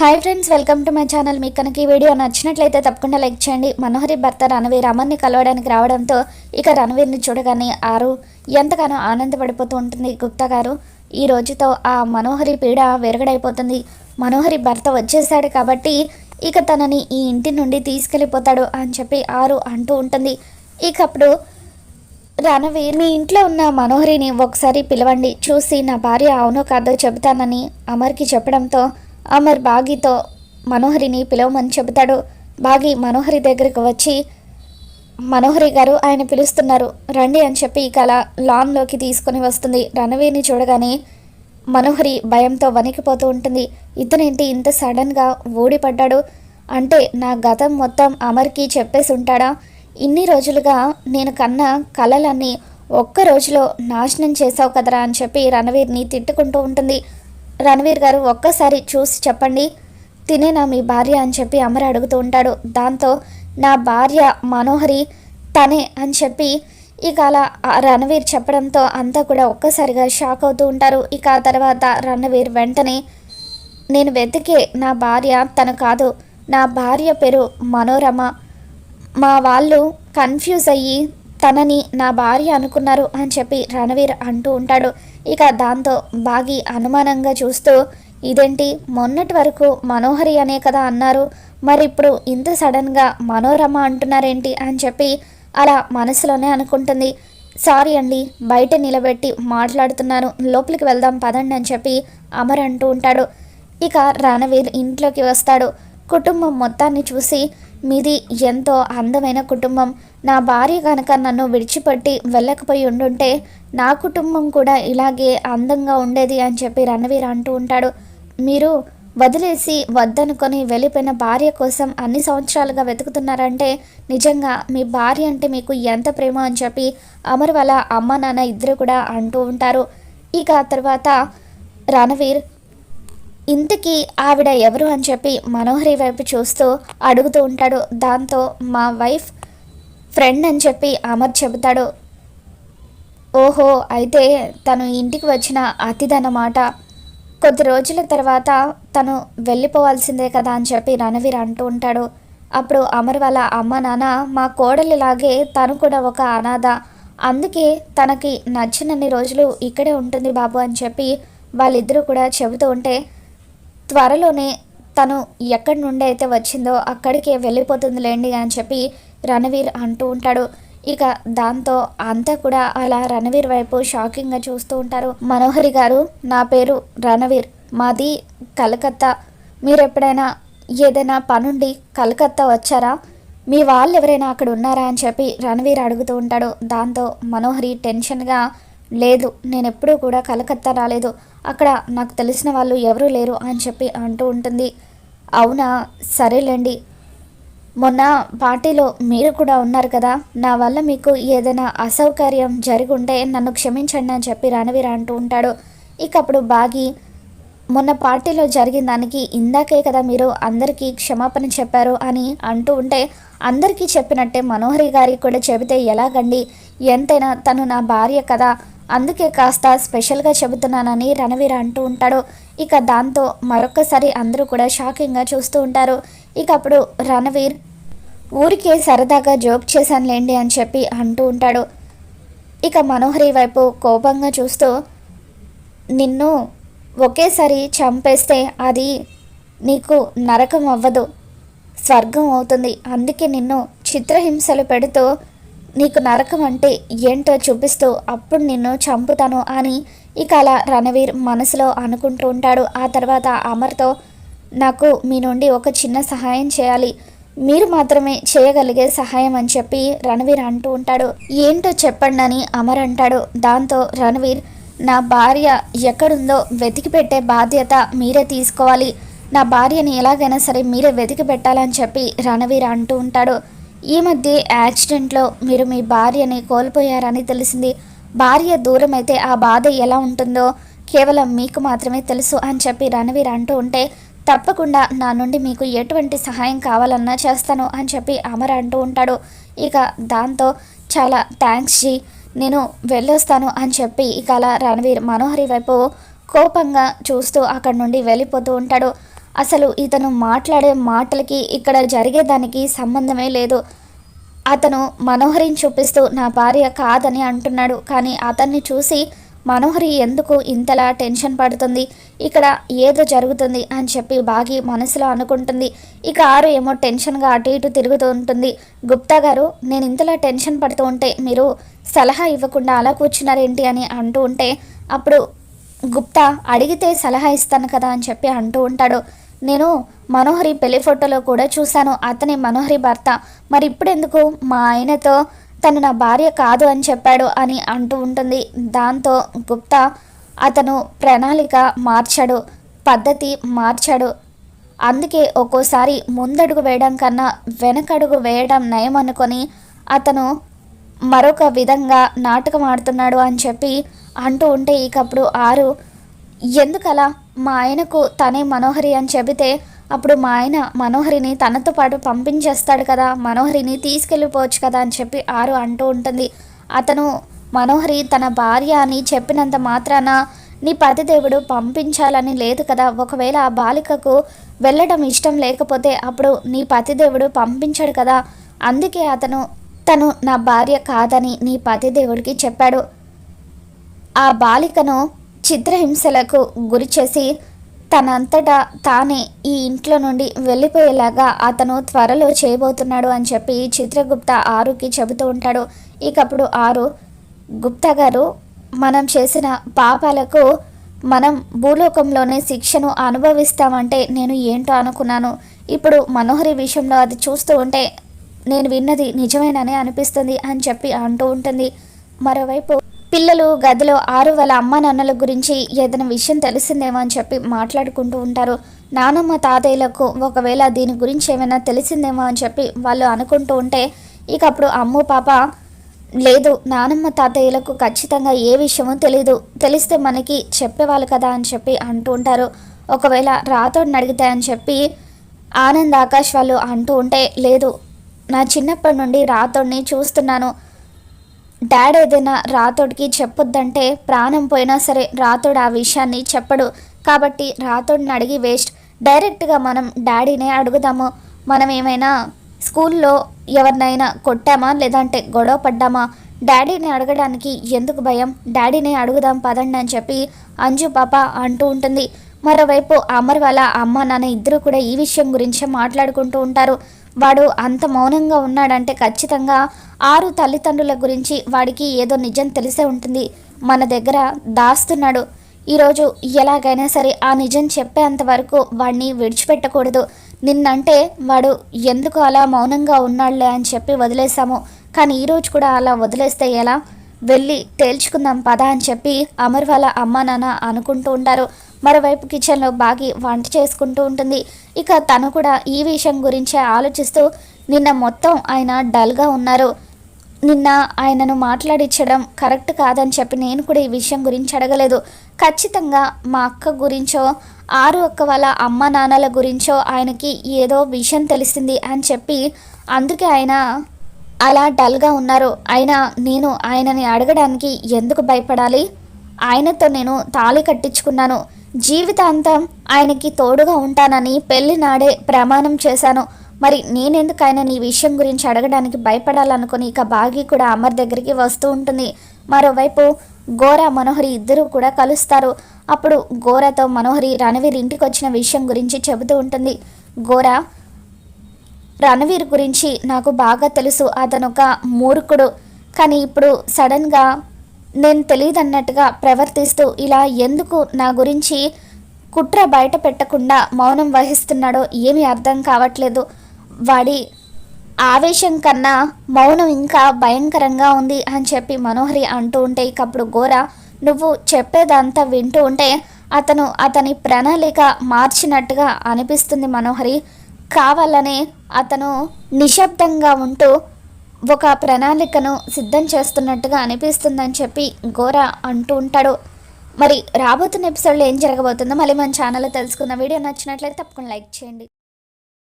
Hi friends welcome to my channel మీకు కనుక ఈ వీడియో నచ్చినట్లయితే తప్పకుండా లైక్ చేయండి. మనోహరి భర్త రణవీర్ అమర్ని కలవడానికి రావడంతో ఇక రణవీర్ని చూడగానే ఆరు ఎంతగానో ఆనందపడిపోతూ ఉంటుంది గుప్తా గారు. ఈ రోజుతో ఆ మనోహరి పీడ విరగడైపోతుంది. మనోహరి భర్త వచ్చేసాడు కాబట్టి ఇక తనని ఈ ఇంటి నుండి తీసుకెళ్ళిపోతాడు అని చెప్పి ఆరు అంటూ ఉంటుంది. ఇక అప్పుడు రణవీర్ మీ ఇంట్లో ఉన్న మనోహరిని ఒకసారి పిలవండి. చూసి నా భార్య అవునో కాదో చెబుతానని అమర్కి చెప్పడంతో అమర్ బాగీతో మనోహరిని పిలవమని చెబుతాడు. బాగి మనోహరి దగ్గరికి వచ్చి మనోహరి గారు ఆయన పిలుస్తున్నారు. రండి అని చెప్పి ఇక అలా లాన్లోకి తీసుకొని వస్తుంది. రణవీర్ని చూడగానే మనోహరి భయంతో వణికిపోతూ ఉంటుంది. ఇతనేంటి ఇంత సడన్గా ఊడిపడ్డాడు? అంటే నా గతం మొత్తం అమర్కి చెప్పేసి ఉంటాడా? ఇన్ని రోజులుగా నేను కన్న కలలన్నీ ఒక్క రోజులో నాశనం చేసావు కదరా అని చెప్పి రణవీర్ని తిట్టుకుంటూ ఉంటుంది. రణవీర్ గారు ఒక్కసారి చూసి చెప్పండి. తినేనా మీ భార్య అని చెప్పి అమర అడుగుతూ ఉంటాడు. దాంతో నా భార్య మనోహరి తనే అని చెప్పి ఇక అలా రణవీర్ చెప్పడంతో అంతా కూడా ఒక్కసారిగా షాక్ అవుతూ ఉంటారు. ఇక ఆ తర్వాత రణవీర్ వెంటనే నేను వెతికే నా భార్య తను కాదు. నా భార్య పేరు మనోరమ. మా వాళ్ళు కన్ఫ్యూజ్ అయ్యి తనని నా భార్య అనుకున్నారు అని చెప్పి రణవీర్ అంటూ ఉంటాడు. ఇక దాంతో బాగి అనుమానంగా చూస్తూ ఇదేంటి? మొన్నటి వరకు మనోహరి అనే కదా అన్నారు. మరి ఇప్పుడు ఇంత సడన్గా మనోరమ అంటున్నారేంటి? అని చెప్పి అలా మనసులోనే అనుకుంటుంది. సారీ అండి బయట నిలబెట్టి మాట్లాడుతున్నాను. లోపలికి వెళ్దాం పదండి అని చెప్పి అమర్ అంటూ ఉంటాడు. ఇక రణవీర్ ఇంట్లోకి వస్తాడు. కుటుంబం మొత్తాన్ని చూసి మీది ఎంతో అందమైన కుటుంబం. నా భార్య కనుక నన్ను విడిచిపెట్టి వెళ్ళకపోయి ఉండుంటే నా కుటుంబం కూడా ఇలాగే అందంగా ఉండేది అని చెప్పి రణవీర్ అంటూ ఉంటాడు. మీరు వదిలేసి వద్దనుకొని వెళ్ళిపోయిన భార్య కోసం అన్ని సంవత్సరాలుగా వెతుకుతున్నారంటే నిజంగా మీ భార్య అంటే మీకు ఎంత ప్రేమ అని చెప్పి అమర్ వాళ్ళ అమ్మ నాన్న ఇద్దరు కూడా అంటూ ఉంటారు. ఇక తర్వాత రణవీర్ ఇంతకీ ఆవిడ ఎవరు అని చెప్పి మనోహరి వైపు చూస్తూ అడుగుతూ ఉంటాడు. దాంతో మా వైఫ్ ఫ్రెండ్ అని చెప్పి అమర్ చెబుతాడు. ఓహో అయితే తను ఇంటికి వచ్చిన అతిథనమాట కొద్ది రోజుల తర్వాత తను వెళ్ళిపోవాల్సిందే కదా అని చెప్పి రణవీర్ అంటూ ఉంటాడు. అప్పుడు అమర్ వాళ్ళ అమ్మ నాన్న మా కోడలిలాగే తను కూడా ఒక అనాథ. అందుకే తనకి నచ్చినన్ని రోజులు ఇక్కడే ఉంటుంది బాబు అని చెప్పి వాళ్ళిద్దరూ కూడా చెబుతూ ఉంటే త్వరలోనే తను ఎక్కడి నుండి అయితే వచ్చిందో అక్కడికే వెళ్ళిపోతుందిలేండి అని చెప్పి రణవీర్ అంటూ ఉంటాడు. ఇక దాంతో అంతా కూడా అలా రణవీర్ వైపు షాకింగ్గా చూస్తూ ఉంటారు. మనోహరి గారు నా పేరు రణవీర్ మాది కలకత్తా. మీరు ఎప్పుడైనా ఏదైనా పనుండి కలకత్తా వచ్చారా? మీ వాళ్ళు ఎవరైనా అక్కడ ఉన్నారా అని చెప్పి రణవీర్ అడుగుతూ ఉంటాడు. దాంతో మనోహరి టెన్షన్గా లేదు నేను ఎప్పుడూ కూడా కలకత్తా రాలేదు. అక్కడ నాకు తెలిసిన వాళ్ళు ఎవరూ లేరు అని చెప్పి అంటూ ఉంటుంది. అవునా? సరేలేండి. మొన్న పార్టీలో మీరు కూడా ఉన్నారు కదా? నా వల్ల మీకు ఏదైనా అసౌకర్యం జరిగి ఉంటే నన్ను క్షమించండి అని చెప్పి రణవీర్ అంటూ ఉంటాడు. ఇక అప్పుడు బాగి మొన్న పార్టీలో జరిగిన దానికి ఇందాకే కదా మీరు అందరికీ క్షమాపణ చెప్పారు అని అంటూ ఉంటే అందరికీ చెప్పినట్టే మనోహరి గారికి కూడా చెబితే ఎలాగండి? ఎంతైనా తను నా భార్య కదా. అందుకే కాస్త స్పెషల్గా చెబుతున్నానని రణవీర్ అంటూ ఉంటాడు. ఇక దాంతో మరొకసారి అందరూ కూడా షాకింగ్గా చూస్తూ ఉంటారు. ఇక అప్పుడు రణవీర్ ఊరికే సరదాగా జోక్ చేశానులేండి అని చెప్పి అంటూ ఉంటాడు. ఇక మనోహరి వైపు కోపంగా చూస్తూ నిన్ను ఒకేసారి చంపేస్తే అది నీకు నరకం అవ్వదు స్వర్గం అవుతుంది. అందుకే నిన్ను చిత్రహింసలు పెడుతూ నీకు నరకం అంటే ఏంటో చూపిస్తూ అప్పుడు నిన్ను చంపుతాను అని ఇక అలా రణవీర్ మనసులో అనుకుంటూ ఉంటాడు. ఆ తర్వాత అమర్తో నాకు మీ నుండి ఒక చిన్న సహాయం చేయాలి. మీరు మాత్రమే చేయగలిగే సహాయం అని చెప్పి రణవీర్ అంటూ ఉంటాడు. ఏంటో చెప్పండి అని అమర్ అంటాడు. దాంతో రణవీర్ నా భార్య ఎక్కడుందో వెతికి పెట్టే బాధ్యత మీరే తీసుకోవాలి. నా భార్యని ఎలాగైనా సరే మీరే వెతికి పెట్టాలని చెప్పి రణవీర్ అంటూ ఉంటాడు. ఈ మధ్య యాక్సిడెంట్లో మీరు మీ భార్యని కోల్పోయారని తెలిసింది. భార్య దూరం అయితే ఆ బాధ ఎలా ఉంటుందో కేవలం మీకు మాత్రమే తెలుసు అని చెప్పి రణవీర్ అంటూ ఉంటే తప్పకుండా నా నుండి మీకు ఎటువంటి సహాయం కావాలన్నా చేస్తాను అని చెప్పి అమర్ అంటూ ఉంటాడు. ఇక దాంతో చాలా థ్యాంక్స్ జీ నేను వెళ్ళొస్తాను అని చెప్పి ఇక అలా రణవీర్ మనోహరి వైపు కోపంగా చూస్తూ అక్కడి నుండి వెళ్ళిపోతూ ఉంటాడు. అసలు ఇతను మాట్లాడే మాటలకి ఇక్కడ జరిగేదానికి సంబంధమే లేదు. అతను మనోహరిని చూపిస్తూ నా భార్య కాదని అంటున్నాడు. కానీ అతన్ని చూసి మనోహరి ఎందుకు ఇంతలా టెన్షన్ పడుతుంది? ఇక్కడ ఏదో జరుగుతుంది అని చెప్పి బాగి మనసులో అనుకుంటుంది. ఇక ఆరు ఏమో టెన్షన్గా అటు ఇటు తిరుగుతూ ఉంటుంది. గుప్తా గారు నేను ఇంతలా టెన్షన్ పడుతూ ఉంటే మీరు సలహా ఇవ్వకుండా అలా కూర్చున్నారేంటి? అని అంటూ ఉంటే అప్పుడు గుప్తా అడిగితే సలహా ఇస్తాను కదా అని చెప్పి అంటూ ఉంటాడు. నేను మనోహరి పెళ్ళి ఫోటోలో కూడా చూశాను. అతని మనోహరి భర్త. మరి ఇప్పుడెందుకు మా ఆయనతో తను నా భార్య కాదు అని చెప్పాడు అని అంటూ ఉంటుంది. దాంతో గుప్తా అతను ప్రణాళిక మార్చాడు. పద్ధతి మార్చాడు. అందుకే ఒక్కోసారి ముందడుగు వేయడం కన్నా వెనకడుగు వేయడం నయం అనుకొని అతను మరొక విధంగా నాటకం ఆడుతున్నాడు అని చెప్పి అంటూ ఉంటే ఇకప్పుడు ఆరు ఎందుకలా? మా ఆయనకు తనే మనోహరి అని చెబితే అప్పుడు మా ఆయన మనోహరిని తనతో పాటు పంపించేస్తాడు కదా మనోహరిని తీసుకెళ్ళిపోవచ్చు కదా అని చెప్పి ఆరు అంటూ ఉంటుంది. అతను మనోహరి తన భార్య అని చెప్పినంత మాత్రాన నీ పతిదేవుడు పంపించాలని లేదు కదా ఒకవేళ ఆ బాలికకు వెళ్ళడం ఇష్టం లేకపోతే అప్పుడు నీ పతిదేవుడు పంపించాడు కదా అందుకే అతను తను నా భార్య కాదని నీ పతిదేవుడికి చెప్పాడు. ఆ బాలికను చిత్రహింసలకు గురి చేసి తనంతటా తానే ఈ ఇంట్లో నుండి వెళ్ళిపోయేలాగా అతను త్వరలో చేయబోతున్నాడు అని చెప్పి చిత్రగుప్త ఆరుకి చెబుతూ ఉంటాడు. ఇకప్పుడు ఆరు గుప్తా గారు మనం చేసిన పాపాలకు మనం భూలోకంలోనే శిక్షను అనుభవిస్తామంటే నేను ఏంటో అనుకున్నాను. ఇప్పుడు మనోహరి విషయంలో అది చూస్తూ ఉంటే నేను విన్నది నిజమేనని అనిపిస్తుంది అని చెప్పి అంటూ ఉంటుంది. మరోవైపు పిల్లలు గదిలో ఆరు వాళ్ళ అమ్మ నాన్నల గురించి ఏదైనా విషయం తెలిసిందేమో అని చెప్పి మాట్లాడుకుంటూ ఉంటారు. నానమ్మ తాతయ్యలకు ఒకవేళ దీని గురించి ఏమైనా తెలిసిందేమో అని చెప్పి వాళ్ళు అనుకుంటూ ఉంటే ఇక అప్పుడు అమ్ము పాప లేదు నానమ్మ తాతయ్యలకు ఖచ్చితంగా ఏ విషయమో తెలీదు. తెలిస్తే మనకి చెప్పేవాళ్ళు కదా అని చెప్పి అంటూ ఉంటారు. ఒకవేళ రాతోడిని అడిగితే అని చెప్పి ఆనంద్ ఆకాష్ వాళ్ళు అంటూ ఉంటే లేదు నా చిన్నప్పటి నుండి రాతోడిని చూస్తున్నాను. డాడ్ ఏదైనా రాతోడికి చెప్పొద్దంటే ప్రాణం పోయినా సరే రాతోడు ఆ విషయాన్ని చెప్పడు. కాబట్టి రాతోడిని అడిగి వేస్ట్. డైరెక్ట్గా మనం డాడీనే అడుగుదాము. మనం ఏమైనా స్కూల్లో ఎవరినైనా కొట్టామా? లేదంటే గొడవ పడ్డామా? డాడీని అడగడానికి ఎందుకు భయం? డాడీనే అడుగుదాం పదండి అని చెప్పి అంజు పాప అంటూ ఉంటుంది. మరోవైపు అమర్ వాళ్ళ అమ్మ నాన్న ఇద్దరు కూడా ఈ విషయం గురించి మాట్లాడుకుంటూ ఉంటారు. వాడు అంత మౌనంగా ఉన్నాడంటే ఖచ్చితంగా ఆరు తల్లిదండ్రుల గురించి వాడికి ఏదో నిజం తెలిసే ఉంటుంది. మన దగ్గర దాస్తున్నాడు. ఈరోజు ఎలాగైనా సరే ఆ నిజం చెప్పేంత వరకు వాడిని విడిచిపెట్టకూడదు. నిన్నంటే వాడు ఎందుకు అలా మౌనంగా ఉన్నాడులే అని చెప్పి వదిలేశాము. కానీ ఈరోజు కూడా అలా వదిలేస్తే ఎలా? వెళ్ళి తేల్చుకుందాం పదా అని చెప్పి అమర్ వాళ్ళ అమ్మ నాన్న అనుకుంటూ ఉంటారు. మరోవైపు కిచెన్లో బాగి వంట చేసుకుంటూ ఉంటుంది. ఇక తను కూడా ఈ విషయం గురించే ఆలోచిస్తూ నిన్న మొత్తం ఆయన డల్గా ఉన్నారు. నిన్న ఆయనను మాట్లాడించడం కరెక్ట్ కాదని చెప్పి నేను కూడా ఈ విషయం గురించి అడగలేదు. ఖచ్చితంగా మా అక్క గురించో ఆరు అక్క వాళ్ళ అమ్మ నాన్నల గురించో ఆయనకి ఏదో విషయం తెలిసింది అని చెప్పి అందుకే ఆయన అలా డల్గా ఉన్నారు. అయినా నేను ఆయనని అడగడానికి ఎందుకు భయపడాలి? ఆయనతో నేను తాళి కట్టించుకున్నాను. జీవితాంతం ఆయనకి తోడుగా ఉంటానని పెళ్ళి నాడే ప్రమాణం చేశాను. మరి నేనెందుకు ఆయన నీ విషయం గురించి అడగడానికి భయపడాలనుకుని ఇక బాగి కూడా అమర్ దగ్గరికి వస్తూ ఉంటుంది. మరోవైపు గోరా మనోహరి ఇద్దరూ కూడా కలుస్తారు. అప్పుడు గోరాతో మనోహరి రణవీర్ ఇంటికి వచ్చిన విషయం గురించి చెబుతూ ఉంటుంది. గోరా రణవీర్ గురించి నాకు బాగా తెలుసు. అతను ఒక మూర్ఖుడు. కానీ ఇప్పుడు సడన్గా నేను తెలియదన్నట్టుగా ప్రవర్తిస్తూ ఇలా ఎందుకు నా గురించి కుట్ర బయట పెట్టకుండా మౌనం వహిస్తున్నాడో ఏమీ అర్థం కావట్లేదు. వాడి ఆవేశం కన్నా మౌనం ఇంకా భయంకరంగా ఉంది అని చెప్పి మనోహరి అంటూ ఉంటే ఇకప్పుడు గోర నువ్వు చెప్పేదంతా వింటూ ఉంటే అతను అతని ప్రణాళిక మార్చినట్టుగా అనిపిస్తుంది మనోహరి. కావాలనే అతను నిశ్శబ్దంగా ఉంటూ ఒక ప్రణాళికను సిద్ధం చేస్తున్నట్టుగా అనిపిస్తుందని చెప్పి గోరా అంటూ ఉంటాడు. మరి రాబోతున్న ఎపిసోడ్లో ఏం జరగబోతుందో మళ్ళీ మన ఛానల్లో తెలుసుకున్న వీడియో నచ్చినట్లయితే తప్పకుండా లైక్ చేయండి.